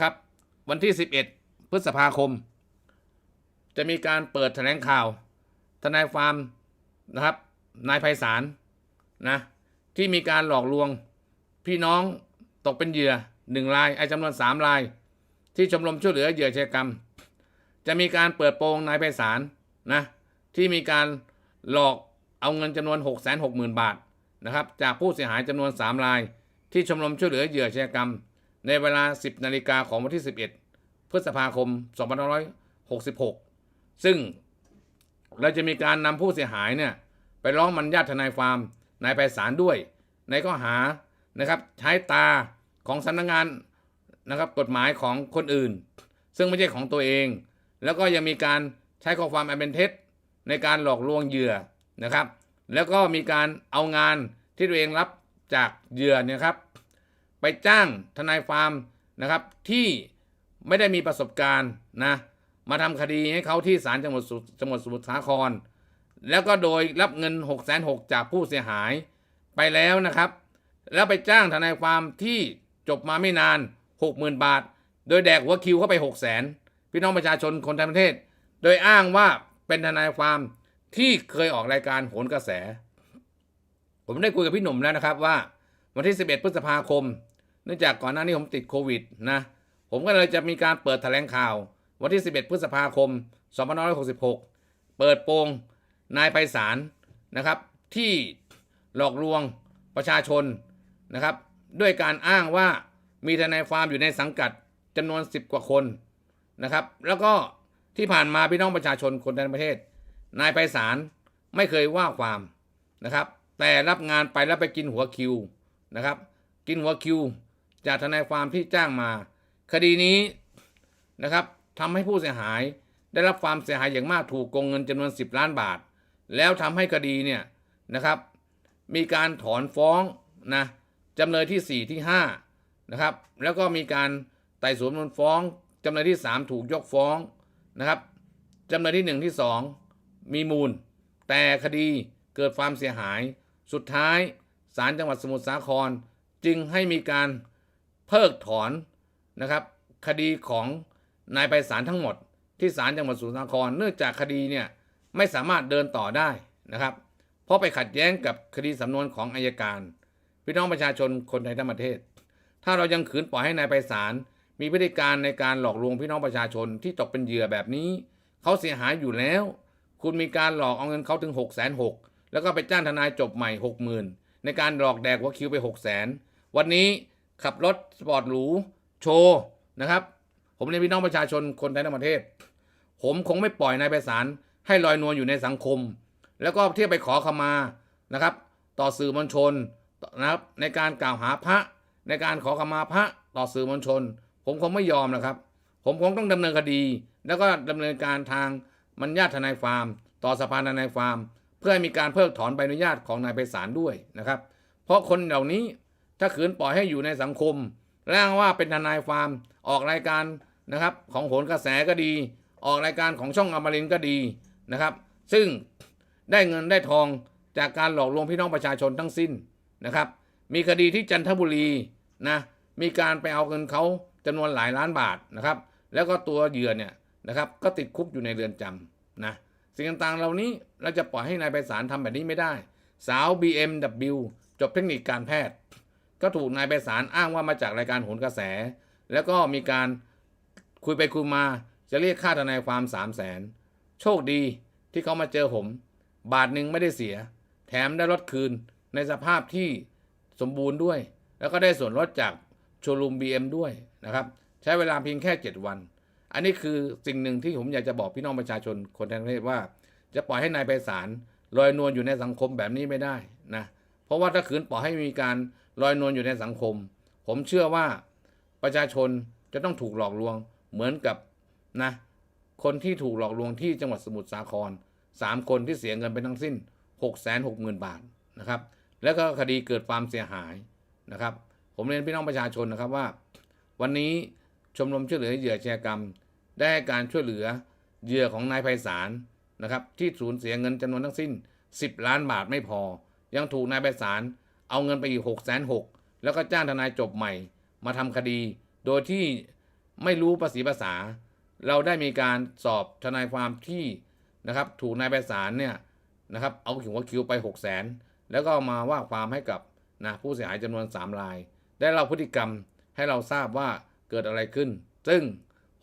ครับ วันที่ 11 พฤษภาคม จะมีการเปิดแถลงข่าว ทนายฟาร์มนะครับ นายไพศาลนะที่มีการหลอกลวงพี่น้องตกเป็นเหยื่อหนึ่งรายไอ้จำนวนสามราย ที่ชมรมช่วยเหลือเหยื่ออาชกรรม จะมีการเปิดโปงนายไพศาลนะที่มีการหลอกเอาเงินจำนวน 6 6 0 0 0 0 บาทนะครับจากผู้เสียหายจำนวน 3 ราย ที่ชมรมช่วยเหลือเหยื่ออาชกรรม ในเวลา 10 นาฬิกาของวันที่ 11 พฤษภาคม 2566 ซึ่งเราจะมีการนำผู้เสียหายเนี่ยไปร้องมันญาติทนายฟาร์มนายไพศาลด้วย ในข้อหานะครับใช้ตาของสำนักงานนะครับกฎหมายของคนอื่น ซึ่งไม่ใช่ของตัวเอง แล้วก็ยังมีการใช้ข้อความอันเป็นเท็จในการหลอกลวงเหยื่อนะครับ แล้วก็มีการเอางานที่ตัวเองรับจากเหยื่อเนี่ยครับ ไปจ้างทนายฟาร์มนะครับที่ไม่ได้มีประสบการณ์นะมาทำคดีให้เขาที่ศาลจังหวัดสุจังหวัดสมุทรสาคร แล้วก็โดยรับเงิน6 6 0 0 0จากผู้เสียหายไปแล้วนะครับ แล้วไปจ้างทนายความที่จบมาไม่นาน 60,000 บาท โดยแดกหัวคิวเข้าไป 6 0 0 0 0พี่น้องประชาชนคนทั้งประเทศ โดยอ้างว่าเป็นทนายความที่เคยออกรายการโหนกระแส ผมได้คุยกับพี่หนุ่มแล้วนะครับว่า วันที่ 11 พฤษภาคม เนื่องจากก่อนหน้านี้ผมติดโควิดนะผมก็เลยจะมีการเปิดแถลงข่าว วันที่ 11 พฤษภาคม 2566 เปิดโปงนายไพศาลนะครับ ที่หลอกลวงประชาชนนะครับ ด้วยการอ้างว่ามีทนายฟามอยู่ในสังกัดจำนวน 10 กว่าคนนะครับ แล้วก็ที่ผ่านมาพี่น้องประชาชนคนในประเทศ นายไพศาลไม่เคยว่าความนะครับ แต่รับงานไปแล้วไปกินหัวคิวนะครับ กินหัวคิว จากทนายความที่จ้างมา คดีนี้นะครับทำให้ผู้เสียหายได้รับความเสียหายอย่างมากถูกโกงเงินจำนวน 10 ล้านบาท แล้วทำให้คดีเนี่ยนะครับ มีการถอนฟ้องนะจำเลยที่ 4 ที่5นะครับแล้วก็มีการไต่สวนมูลฟ้องจำเลยที่ 3 ถูกยกฟ้องนะครับจำเลยที่ 1 ที่ 2 มีมูล แต่คดีเกิดความเสียหาย สุดท้ายศาลจังหวัดสมุทรสาครจึงให้มีการ พิกถอนนะครับคดีของนายไพศาลทั้งหมด ที่ศาลจังหวัดสมุทรสาครเนื่องจากคดีเนี่ยไม่สามารถเดินต่อได้นะครับ เพราะไปขัดแย้งกับคดีสำนวนของอายการ พี่น้องประชาชนคนไทยทั้งประเทศ ถ้าเรายังขืนปล่อยให้นายไพศาลมีพฤติการในการหลอกลวงพี่น้องประชาชนที่ตกเป็นเหยื่อแบบนี้ เขาเสียหายอยู่แล้ว คุณมีการหลอกเอาเงินเขาถึง6กแสนหแล้วก็ไปจ้างทนายจบใหม่ 60,000 ในการหลอกแดกหัวคิวไป6 0 0 0 0 0วันนี้ ขับรถสปอร์ตหรูโชว์นะครับ ผมเรียนพี่น้องประชาชนคนไทยทั้งประเทศ ผมคงไม่ปล่อยนายไพศาลให้ลอยนวลอยู่ในสังคม แล้วก็เที่ยวไปขอขมานะครับ ต่อสื่อมวลชนนะครับ ในการกล่าวหาพระในการขอขมาพระต่อสื่อมวลชน ผมคงไม่ยอมนะครับ ผมคงต้องดำเนินคดี แล้วก็ดำเนินการทางมัญญาติทนายฟาร์ม ต่อสภาทนายฟาร์ม เพื่อให้มีการเพิกถอนใบอนุญาตของนายไพศาลด้วยนะครับ เพราะคนเหล่านี้ ถ้าขืนปล่อยให้อยู่ในสังคมและอ้างว่าเป็นทนายฟาร์ม ออกรายการนะครับของโหนกระแสก็ดี ออกรายการของช่องอมรินก็ดีนะครับ ซึ่งได้เงินได้ทองจากการหลอกลวงพี่น้องประชาชนทั้งสิ้นนะครับ มีคดีที่จันทบุรีนะมีการไปเอาเงินเขาจำนวนหลายล้านบาทนะครับ แล้วก็ตัวเหยื่อเนี่ยนะครับ ก็ติดคุกอยู่ในเรือนจำนะสิ่งต่างๆ เหล่านี้เราจะปล่อยให้นายไพศาลทำแบบนี้ไม่ได้ สาว BMW จบเทคนิคการแพทย์ ก็ถูกนายไพศาลอ้างว่ามาจากรายการโหนกระแส แล้วก็มีการคุยไปคุยมาจะเรียกค่าทนายความ3 0 0แสนโชคดีที่เขามาเจอผม บาทหนึ่งไม่ได้เสีย แถมได้รถคืนในสภาพที่สมบูรณ์ด้วย แล้วก็ได้ส่วนลดจากโชว์รูม BM ด้วยนะครับ ใช้เวลาเพียงแค่ 7 วัน อันนี้คือสิ่งหนึ่งที่ผมอยากจะบอกพี่น้องประชาชนคนทั้งประเทศว่า จะปล่อยให้นายไพศาลลอยนวลอยู่ในสังคมแบบนี้ไม่ได้นะเพราะว่าถ้าขืนปล่อยให้มีการ ลอยนวลอยู่ในสังคม ผมเชื่อว่าประชาชนจะต้องถูกหลอกลวงเหมือนกับนะคนที่ถูกหลอกลวงที่จังหวัดสมุทรสาครสามคนที่เสียเงินไปทั้งสิ้น 6 6 0 0 0 0 บาทนะครับ แล้วก็คดีเกิดความเสียหายนะครับ ผมเรียนพี่น้องประชาชนนะครับว่า วันนี้ชมรมช่วยเหลือเหยื่ออาชญากรรม ได้การช่วยเหลือเหยื่อของนายไพศาลนะครับที่สูญเสียเงินจำนวนทั้งสิ้น 10 ล้านบาทไม่พอ ยังถูกนายไพศาล เอาเงินไปอีก6 6 0 0 0 0แล้วก็จ้างทนายจบใหม่ มาทำคดี โดยที่ไม่รู้ภาษีภาษา เราได้มีการสอบทนายความที่นะครับ ถูกนายไพศาลเนี่ยนะครับเอาหัวคิวไป6 0 0 0 0นแล้วก็มาว่าความให้กับนะผู้เสียหายจำนวน 3 ราย ได้เล่าพฤติกรรมให้เราทราบว่าเกิดอะไรขึ้น ซึ่ง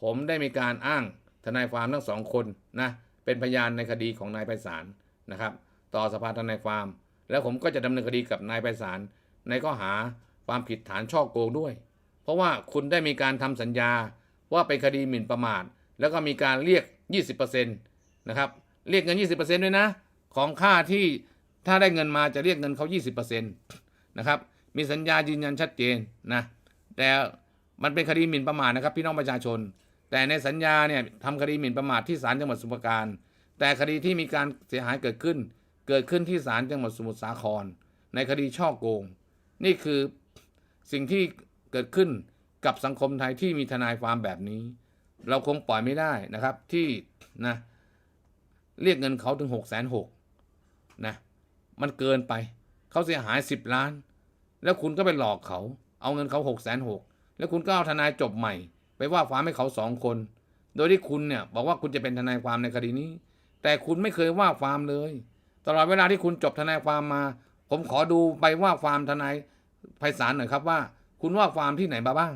ผมได้มีการอ้างทนายความทั้งสองคนนะเป็นพยานในคดีของนายไพศาลนะครับ ต่อสภาทนายความ แล้วผมก็จะดำเนินคดีกับนายไพศาลในข้อหาความผิดฐานช่อโกงด้วย เพราะว่าคุณได้มีการทำสัญญาว่าเป็นคดีหมิ่นประมาท แล้วก็มีการเรียก 20%นะครับเรียกเงิน 20%ด้วยนะ ของค่าที่ถ้าได้เงินมาจะเรียกเงินเขา 20%นะครับมีสัญญายืนยันชัดเจนนะแต่มันเป็นคดีหมิ่นประมาทนะครับพี่น้องประชาชน แต่ในสัญญาเนี่ยทำคดีหมิ่นประมาทที่ศาลจังหวัดสมุทรปราการ แต่คดีที่มีการเสียหายเกิดขึ้น เกิดขึ้นที่ศาลจังหวัดสมุทรสาคร ในคดีช่อโกง นี่คือสิ่งที่เกิดขึ้นกับสังคมไทยที่มีทนายความแบบนี้ เราคงปล่อยไม่ได้นะครับที่นะเรียกเงินเขาถึงหกแสนหกนะมันเกินไป เขาเสียหายสิบล้าน แล้วคุณก็ไปหลอกเขา เอาเงินเขาหกแสนหกแล้วคุณก็เอาทนายจบใหม่ ไปว่าความให้เขาสองคน โดยที่คุณเนี่ยบอกว่าคุณจะเป็นทนายความในคดีนี้ แต่คุณไม่เคยว่าความเลย ตลอดเวลาที่คุณจบทนายความมา ผมขอดูไปว่าความทนายไพศาลหน่อยครับว่า คุณว่าความที่ไหนมาบ้าง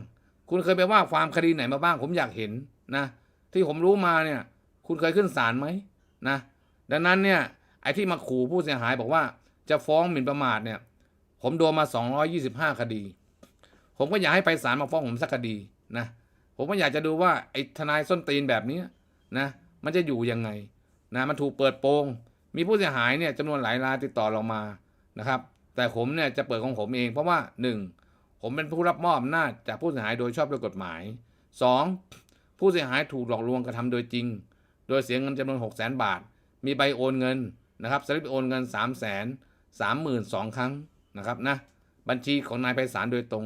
คุณเคยไปว่าความคดีไหนมาบ้าง ผมอยากเห็นนะ ที่ผมรู้มาเนี่ย คุณเคยขึ้นศาลไหมนะ ดังนั้นเนี่ยไอ้ที่มาขู่ผู้เสียหายบอกว่า จะฟ้องหมิ่นประมาทเนี่ย ผมโดนมา 225 คดี ผมก็อยากให้ไปศาลมาฟ้องผมสักคดีนะผมก็อยากจะดูว่าไอ้ทนายส้นตีนแบบนี้นะมันจะอยู่ยังไงนะมันถูกเปิดโปง มีผู้เสียหายเนี่ยจำนวนหลายรายติดต่อเรามานะครับ แต่ผมเนี่ยจะเปิดของผมเองเพราะว่า 1. ผมเป็นผู้รับมอบอำนาจจากผู้เสียหายโดยชอบด้วยกฎหมาย 2. ผู้เสียหายถูกหลอกลวงกระทำโดยจริง โดยเสียเงินจำนวน 6 0 0 0 0 0 บาท มีใบโอนเงินนะครับสลิปโอนเงิน3 0 0 3 2 0 0 0 ครั้งนะครับนะบัญชีของนายไพศาลโดยตรง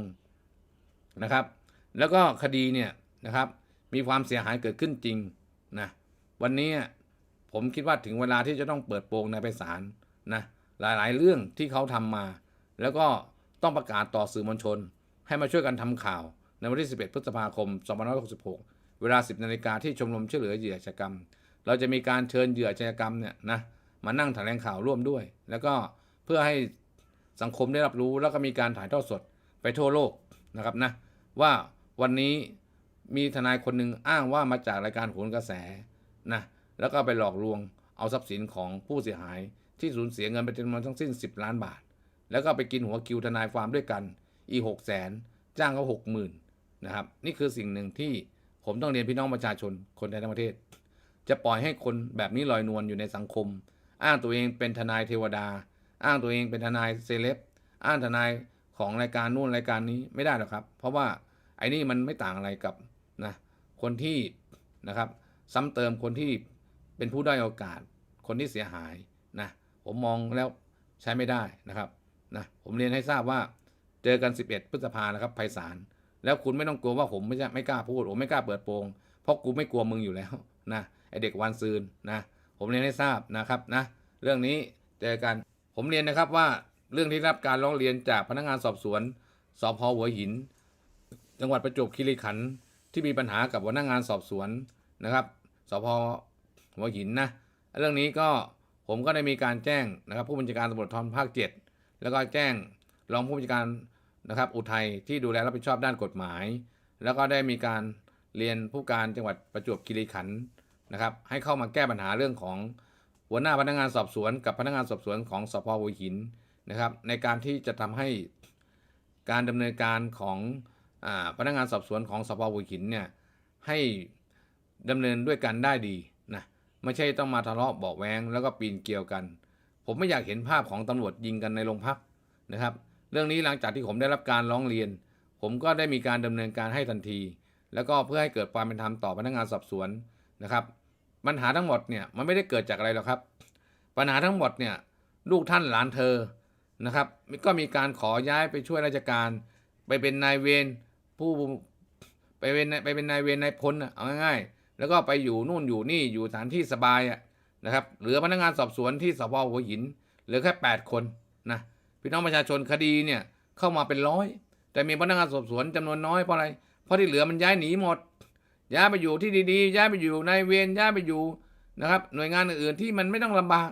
นะครับ แล้วก็คดีเนี่ยนะครับมีความเสียหายเกิดขึ้นจริงนะวันนี้ ผมคิดว่าถึงเวลาที่จะต้องเปิดโปงนายไพศาลนะหลายๆ เรื่องที่เขาทำมา แล้วก็ต้องประกาศต่อสื่อมวลชน ให้มาช่วยกันทำข่าว ในวันที่ 11 พฤษภาคม 2566 เวลา 10 นาฬิกาที่ชมรมช่วยเหลือเหยื่ออาชญากรรม เราจะมีการเชิญเหยื่ออาชญากรรมเนี่ยนะมานั่งแถลงข่าวร่วมด้วย แล้วก็เพื่อให้สังคมได้รับรู้แล้วก็มีการถ่ายทอดสดไปทั่วโลกนะครับนะว่าวันนี้มีทนายคนหนึ่งอ้างว่ามาจากรายการโหนกระแสนะ แล้วก็ไปหลอกลวงเอาทรัพย์สินของผู้เสียหายที่สูญเสียเงินไปจำนวนทั้งสิ้น 10 ล้านบาท แล้วก็ไปกินหัวคิวทนายความด้วยกัน อีหกแสนจ้างเขาหกหมื่นนะครับ นี่คือสิ่งหนึ่งที่ผมต้องเรียนพี่น้องประชาชนคนไทยทั้งประเทศ จะปล่อยให้คนแบบนี้ลอยนวลอยู่ในสังคม อ้างตัวเองเป็นทนายเทวดา อ้างตัวเองเป็นทนายเซเลบอ้างทนายของรายการนู่นรายการนี้ไม่ได้หรอกครับ เพราะว่าไอ้นี่มันไม่ต่างอะไรกับนะคนที่นะครับ ซ้ำเติมคนที่ เป็นผู้ได้อยโอกาส คนที่เสียหายนะผมมองแล้วใช้ไม่ได้นะครับนะผมเรียนให้ทราบว่าเจอกัน 11 พฤษภานะครับไพศาลแล้วคุณไม่ต้องกลัวว่าผมไม่ใช่ไม่กล้าพูดผมไม่กล้าเปิดโปงเพราะกูไม่กลัวมึงอยู่แล้วนะไอเด็กวันซืนนะผมเรียนให้ทราบนะครับนะเรื่องนี้เจอกันผมเรียนนะครับว่าเรื่องที่รับการร้องเรียนจากพนักงานสอบสวนสพหัวหิน จังหวัดประจวบคีรีขันธ์ที่มีปัญหากับพนักงานสอบสวนนะครับสพ หัวหินนะเรื่องนี้ก็ผมก็ได้มีการแจ้งนะครับ ผู้บัญชาการตำรวจทอนภาค 7 แล้วก็แจ้งรองผู้บัญชาการนะครับอุทัยที่ดูแลรับผิดชอบด้านกฎหมาย แล้วก็ได้มีการเรียนผู้การจังหวัดประจวบคีรีขันธ์นะครับ ให้เข้ามาแก้ปัญหาเรื่องของหัวหน้าพนักงานสอบสวน กับพนักงานสอบสวนของสพหัวหินนะครับ ในการที่จะทำให้การดำเนินการของอพนักงานสอบสวนของสพหัวหินเนี่ยให้ดำเนินด้วยกันได้ดี ไม่ใช่ต้องมาทะเลาะเบาแวงแล้วก็ปีนเกลียวกัน ผมไม่อยากเห็นภาพของตำรวจยิงกันในโรงพักนะครับ เรื่องนี้หลังจากที่ผมได้รับการร้องเรียน ผมก็ได้มีการดำเนินการให้ทันที แล้วก็เพื่อให้เกิดความเป็นธรรมต่อพนักงานสอบสวนนะครับ ปัญหาทั้งหมดเนี่ยมันไม่ได้เกิดจากอะไรหรอกครับ ปัญหาทั้งหมดเนี่ยลูกท่านหลานเธอนะครับก็มีการขอย้ายไปช่วยราชการ ไปเป็นนายเวรผู้ไปเป็นไปเป็นนายเวรนายพลนะเอาง่ายๆ แล้วก็ไปอยู่นู่นอยู่นี่อยู่สถานที่สบายนะครับ เหลือพนักงานสอบสวนที่สพหัวหิน เหลือแค่ 8 คนนะพี่น้องประชาชนคดีเนี่ยเข้ามาเป็นร้อย แต่มีพนักงานสอบสวนจำนวนน้อยเพราะอะไร เพราะที่เหลือมันย้ายหนีหมด ย้ายไปอยู่ที่ดีๆ ย้ายไปอยู่ในเวรย้ายไปอยู่นะครับ หน่วยงานอื่นๆที่มันไม่ต้องลำบาก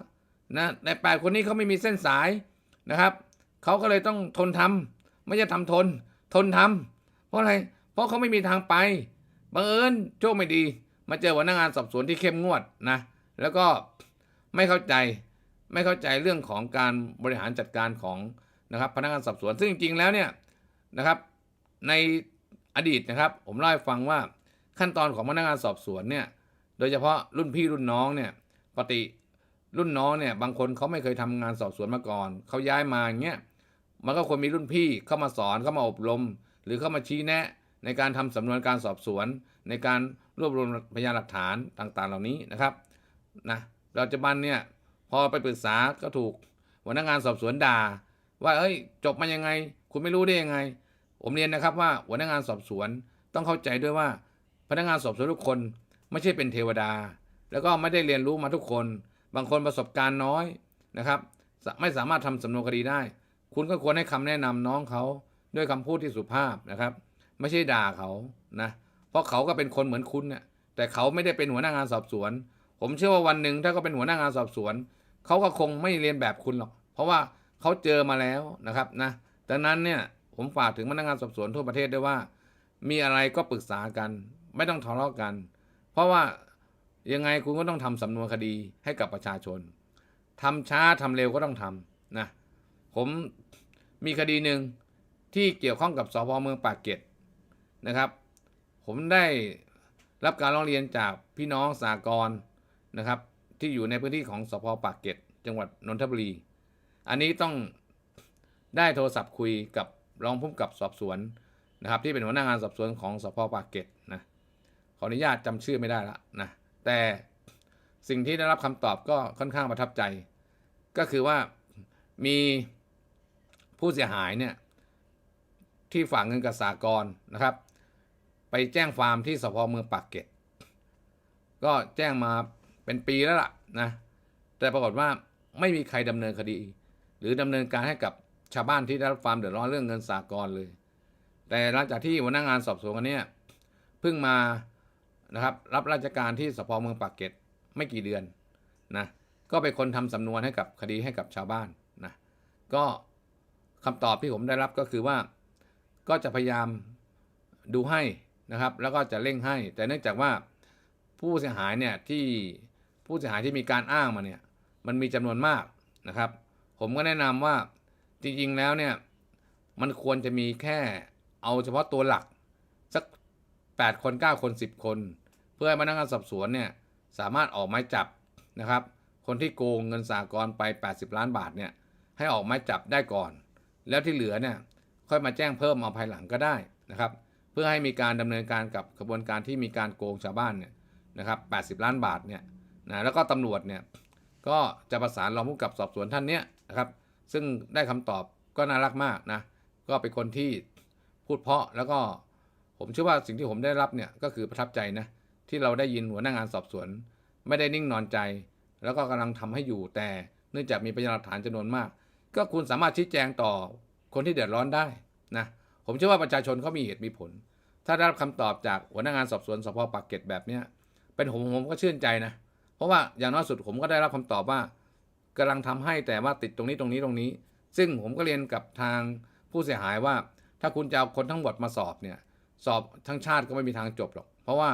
นะในแปดคนนี้เขาไม่มีเส้นสายนะครับเขาก็เลยต้องทนทำไม่ใช่ทำทน ทนทำเพราะอะไร เพราะเขาไม่มีทางไปบังเอิญโชคไม่ดี มาเจอหัวหน้างานสอบสวนที่เข้มงวดนะ แล้วก็ไม่เข้าใจไม่เข้าใจเรื่องของการบริหารจัดการของนะครับพนักงานสอบสวน ซึ่งจริงๆแล้วเนี่ยนะครับในอดีตนะครับ ผมเล่าให้ฟังว่าขั้นตอนของพนักงานสอบสวนเนี่ยโดยเฉพาะรุ่นพี่รุ่นน้องเนี่ยปกติรุ่นน้องเนี่ยบางคนเขาไม่เคยทำงานสอบสวนมาก่อนเขาย้ายมาอย่างเงี้ยมันก็ควรมีรุ่นพี่เข้ามาสอนเข้ามาอบรม หรือเข้ามาชี้แนะในการทำสำนวนการสอบสวน ในการรวบรวมพยานหลักฐานต่างๆ เหล่านี้นะครับนะปัจจุบันเนี่ยพอไปปรึกษาก็ถูกหัวหน้างานสอบสวนด่า ว่าเอ้ย จบมายังไง คุณไม่รู้ได้ยังไง ผมเรียนนะครับว่าหัวหน้างานสอบสวนต้องเข้าใจด้วยว่า พนักงานสอบสวนทุกคนไม่ใช่เป็นเทวดา แล้วก็ไม่ได้เรียนรู้มาทุกคน บางคนประสบการณ์น้อยนะครับ ไม่สามารถทำสำนวนคดีได้ คุณก็ควรให้คำแนะนำน้องเขาด้วยคำพูดที่สุภาพนะครับ ไม่ใช่ด่าเขานะ ราะเขาก็เป็นคนเหมือนคุณเนี่ยแต่เขาไม่ได้เป็นหัวหน้างานสอบสวน ผมเชื่อว่าวันหนึ่งถ้าเขาเป็นหัวหน้างานสอบสวน เขาก็คงไม่เรียนแบบคุณหรอก เพราะว่าเขาเจอมาแล้วนะครับนะดังนั้นเนี่ยผมฝากถึงพนักงานสอบสวนทั่วประเทศด้วยว่า มีอะไรก็ปรึกษากัน ไม่ต้องทะเลาะกัน เพราะว่ายังไงคุณก็ต้องทำสำนวนคดีให้กับประชาชนทำช้าทำเร็วก็ต้องทำนะผมมีคดีหนึ่งที่เกี่ยวข้องกับสพเมืองปากเกร็ดนะครับ ผมได้รับการร้องเรียนจากพี่น้องสากลนะครับ ที่อยู่ในพื้นที่ของสพปากเกร็ดจังหวัดนนทบุรี อันนี้ต้องได้โทรศัพท์คุยกับรองผู้กำกับสอบสวนนะครับ ที่เป็นหัวหน้างานสอบสวนของสพปากเกร็ดนะขออนุญาตจำชื่อไม่ได้ละนะแต่สิ่งที่ได้รับคำตอบก็ค่อนข้างประทับใจ ก็คือว่ามีผู้เสียหายเนี่ยที่ฝากเงินกับสากลนะครับ ไปแจ้งฟาร์มที่สพเมืองปากเกร็ดก็แจ้งมาเป็นปีแล้วล่ะนะแต่ปรากฏว่าไม่มีใครดำเนินคดี หรือดำเนินการให้กับชาวบ้านที่ได้รับความเดือดร้อนเรื่องเงินสากลเลย แต่หลังจากที่หัวหน้างานสอบสวนกันเนี่ยเพิ่งมานะครับรับราชการที่สพเมืองปากเกร็ดไม่กี่เดือนนะก็เป็นคนทำสำนวนให้กับคดีให้กับชาวบ้านนะก็คำตอบที่ผมได้รับก็คือว่า ก็จะพยายามดูให้ นะครับ แล้วก็จะเร่งให้ แต่เนื่องจากว่าผู้เสียหายเนี่ยที่ผู้เสียหายที่มีการอ้างมาเนี่ยมันมีจำนวนมากนะครับ ผมก็แนะนำว่าจริงๆแล้วเนี่ยมันควรจะมีแค่เอาเฉพาะตัวหลักสัก 8 คน 9 คน 10 คน เพื่อให้พนักงานสอบสวนเนี่ยสามารถออกหมายจับนะครับ คนที่โกงเงินสากลไป 80 ล้านบาทเนี่ยให้ออกหมายจับได้ก่อน แล้วที่เหลือเนี่ยค่อยมาแจ้งเพิ่มเอาภายหลังก็ได้นะครับ เพื่อให้มีการดำเนินการกับกระบวนการที่มีการโกงชาวบ้านเนี่ยนะครับ80ล้านบาทเนี่ยนะแล้วก็ตำรวจเนี่ยก็จะประสานรองผู้กับสอบสวนท่านเนี้ยนะครับ ซึ่งได้คำตอบก็น่ารักมากนะ ก็เป็นคนที่พูดเพาะแล้วก็ผมเชื่อว่าสิ่งที่ผมได้รับเนี่ยก็คือประทับใจนะที่เราได้ยินหัวหน้างานสอบสวน ไม่ได้นิ่งนอนใจ แล้วก็กำลังทำให้อยู่แต่เนื่องจากมีพยานหลักฐานจำนวนมาก ก็คุณสามารถชี้แจงต่อคนที่เดือดร้อนได้นะ ผมเชื่อว่าประชาชนเขามีเหตุมีผล ถ้าได้รับคำตอบจากหัวหน้างานสอบสวนสพปากเกร็ดแบบเนี้ยเป็นผมผมก็ชื่นใจนะ เพราะว่าอย่างน้อยสุดผมก็ได้รับคำตอบว่ากำลังทำให้แต่ว่าติดตรงนี้ตรงนี้ตรงนี้ ซึ่งผมก็เรียนกับทางผู้เสียหายว่า ถ้าคุณจะเอาคนทั้งหมดมาสอบเนี่ยสอบทั้งชาติก็ไม่มีทางจบหรอก เพราะว่า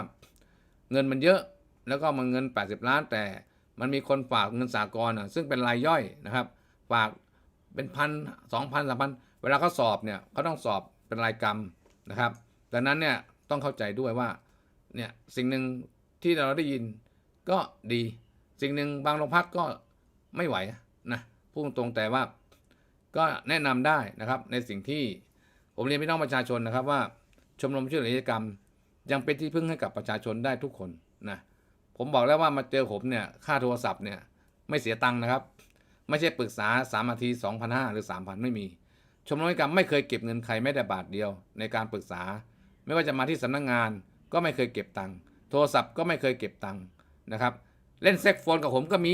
เงินมันเยอะแล้วก็มันเงิน 80 ล้าน แต่มันมีคนฝากเงินสากลอะซึ่งเป็นรายย่อยนะครับ ฝากเป็นพันสองพันสามพันเวลาเขาสอบเนี่ยเขาต้องสอบ เป็นรายกรรมนะครับ ดังนั้นเนี่ยต้องเข้าใจด้วยว่าเนี่ยสิ่งหนึ่งที่เราได้ยินก็ดี สิ่งหนึ่งบางโรงพักก็ไม่ไหวนะพูดตรงแต่ว่าก็แนะนำได้นะครับในสิ่งที่ผมเรียนพี่น้องประชาชนนะครับว่าชมรมช่วยเหลือกิจกรรม ยังเป็นที่พึ่งให้กับประชาชนได้ทุกคนนะผมบอกแล้วว่ามาเจอผมเนี่ยค่าโทรศัพท์เนี่ยไม่เสียตังค์นะครับ ไม่ใช่ปรึกษา3นาที2,500หรือ3,000 ไม่มี ชมรมกิกรรมไม่เคยเก็บเงินใครแม้แต่บาทเดียวในการปรึกษา ไม่ว่าจะมาที่สำนักงานก็ไม่เคยเก็บตังค์โทรศัพท์ก็ไม่เคยเก็บตังค์นะครับ เล่นเซ็กโฟนกับผมก็มี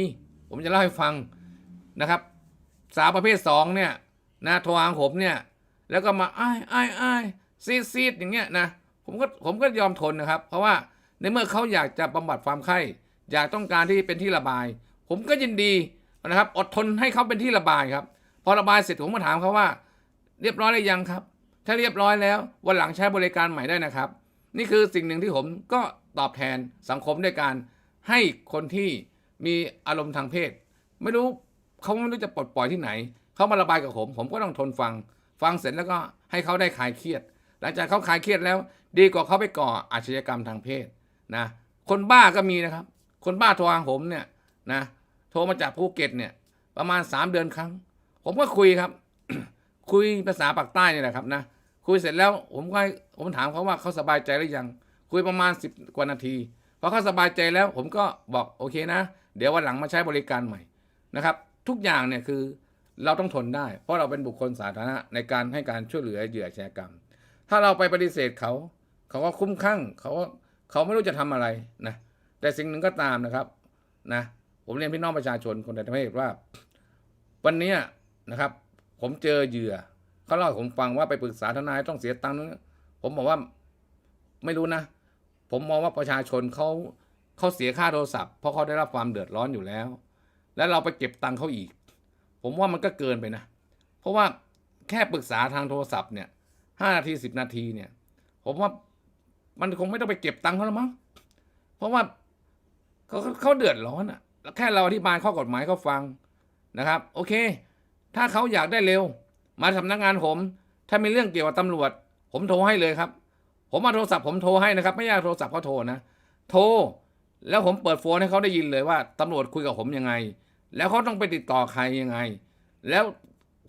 ผมจะเล่าให้ฟังนะครับ สาวประเภทสองเนี่ยนะโทรหาผมเนี่ย แล้วก็มาไอ้ายอ้ายอ้ซีดซีดอย่างเงี้ยนะผมก็ผมก็ยอมทนนะครับ เพราะว่าในเมื่อเขาอยากจะบำบัดความไข้ อยากต้องการที่เป็นที่ระบาย ผมก็ยินดีนะครับ อดทนให้เขาเป็นที่ระบายครับ พอระบายเสร็จผมก็ถามเขาว่า เรียบร้อยหรือยังครับ ถ้าเรียบร้อยแล้ววันหลังใช้บริการใหม่ได้นะครับ นี่คือสิ่งหนึ่งที่ผมก็ตอบแทนสังคมด้วยการให้คนที่มีอารมณ์ทางเพศ ไม่รู้เขาไม่รู้จะปลดปล่อยที่ไหน เขามาระบายกับผม ผมก็ต้องทนฟัง ฟังเสร็จแล้วก็ให้เขาได้คลายเครียด หลังจากเขาคลายเครียดแล้ว ดีกว่าเขาไปก่ออาชญากรรมทางเพศนะ คนบ้าก็มีนะครับ คนบ้าโทรหาผมเนี่ยนะ โทรมาจากภูเก็ตเนี่ย ประมาณสามเดือนครั้ง ผมก็คุยครับ คุยภาษาปากใต้นี่แหละครับนะคุยเสร็จแล้วผมก็ผมถามเขาว่าเขาสบายใจหรือยัง คุยประมาณสิบกว่านาทีพอเขาสบายใจแล้วผมก็บอกโอเคนะ เดี๋ยววันหลังมาใช้บริการใหม่นะครับ ทุกอย่างเนี่ยคือเราต้องทนได้ เพราะเราเป็นบุคคลสาธารณะในการให้การช่วยเหลือเหยื่ออาชญากรรม ถ้าเราไปปฏิเสธเขา เขาก็คุ้มข้างเขาก็เขาไม่รู้จะทำอะไรนะแต่สิ่งหนึ่งก็ตามนะครับนะผมเรียนพี่น้องประชาชนคนในประเทศว่า วันนี้นะครับ ผมเจอเหยื่อเขาเล่าให้ผมฟังว่าไปปรึกษาทนายต้องเสียตังค์นู้นผมบอกว่าไม่รู้นะ ผมมองว่าประชาชนเขาเขาเสียค่าโทรศัพท์เพราะเขาได้รับความเดือดร้อนอยู่แล้ว แล้วเราไปเก็บตังค์เขาอีก ผมว่ามันก็เกินไปนะ เพราะว่าแค่ปรึกษาทางโทรศัพท์เนี่ยห้านาทีสิบนาทีเนี่ย ผมว่ามันคงไม่ต้องไปเก็บตังค์เขาแล้วมั้งเพราะว่าเขาเขาเดือดร้อนอะแล้วแค่เราอธิบายข้อกฎหมายเขาฟังนะครับ โอเค ถ้าเขาอยากได้เร็ว มาสำนักงานผม ถ้ามีเรื่องเกี่ยวกับตำรวจ ผมโทรให้เลยครับ ผมมาโทรศัพท์ผมโทรให้นะครับ ไม่ยากโทรศัพท์เขาโทรนะ โทร แล้วผมเปิดโฟนให้เขาได้ยินเลยว่าตำรวจคุยกับผมยังไง แล้วเขาต้องไปติดต่อใครยังไง แล้ว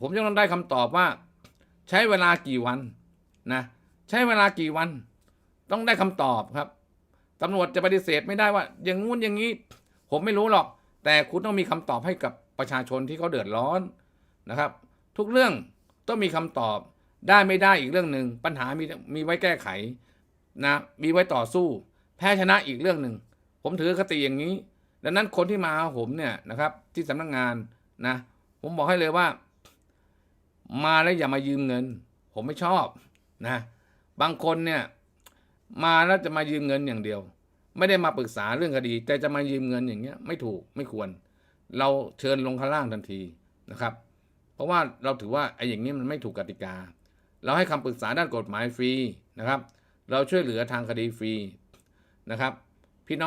ผมจะต้องได้คำตอบว่า ใช้เวลากี่วันนะใช้เวลากี่วัน ต้องได้คำตอบครับตำรวจจะปฏิเสธไม่ได้ว่า อย่างงู้นอย่างนี้ ผมไม่รู้หรอก แต่คุณต้องมีคำตอบให้กับประชาชนที่เขาเดือดร้อน นะครับ ทุกเรื่องต้องมีคำตอบได้ไม่ได้อีกเรื่องหนึ่งปัญหามีมีไว้แก้ไขนะมีไว้ต่อสู้ แพ้ชนะอีกเรื่องหนึ่งผมถือคติอย่างนี้ ดังนั้นคนที่มาหาผมเนี่ยนะครับ ที่สำนักงานนะ ผมบอกให้เลยว่า มาแล้วอย่ามายืมเงิน ผมไม่ชอบนะ บางคนเนี่ย มาแล้วจะมายืมเงินอย่างเดียว ไม่ได้มาปรึกษาเรื่องคดี แต่จะมายืมเงินอย่างเงี้ย ไม่ถูกไม่ควร เราเชิญลงข้างล่างทันทีนะครับ เพราะว่าเราถือว่าไอ้อย่างนี้มันไม่ถูกกติกา เราให้คำปรึกษาด้านกฎหมายฟรีนะครับ เราช่วยเหลือทางคดีฟรีนะครับ พี่น้อง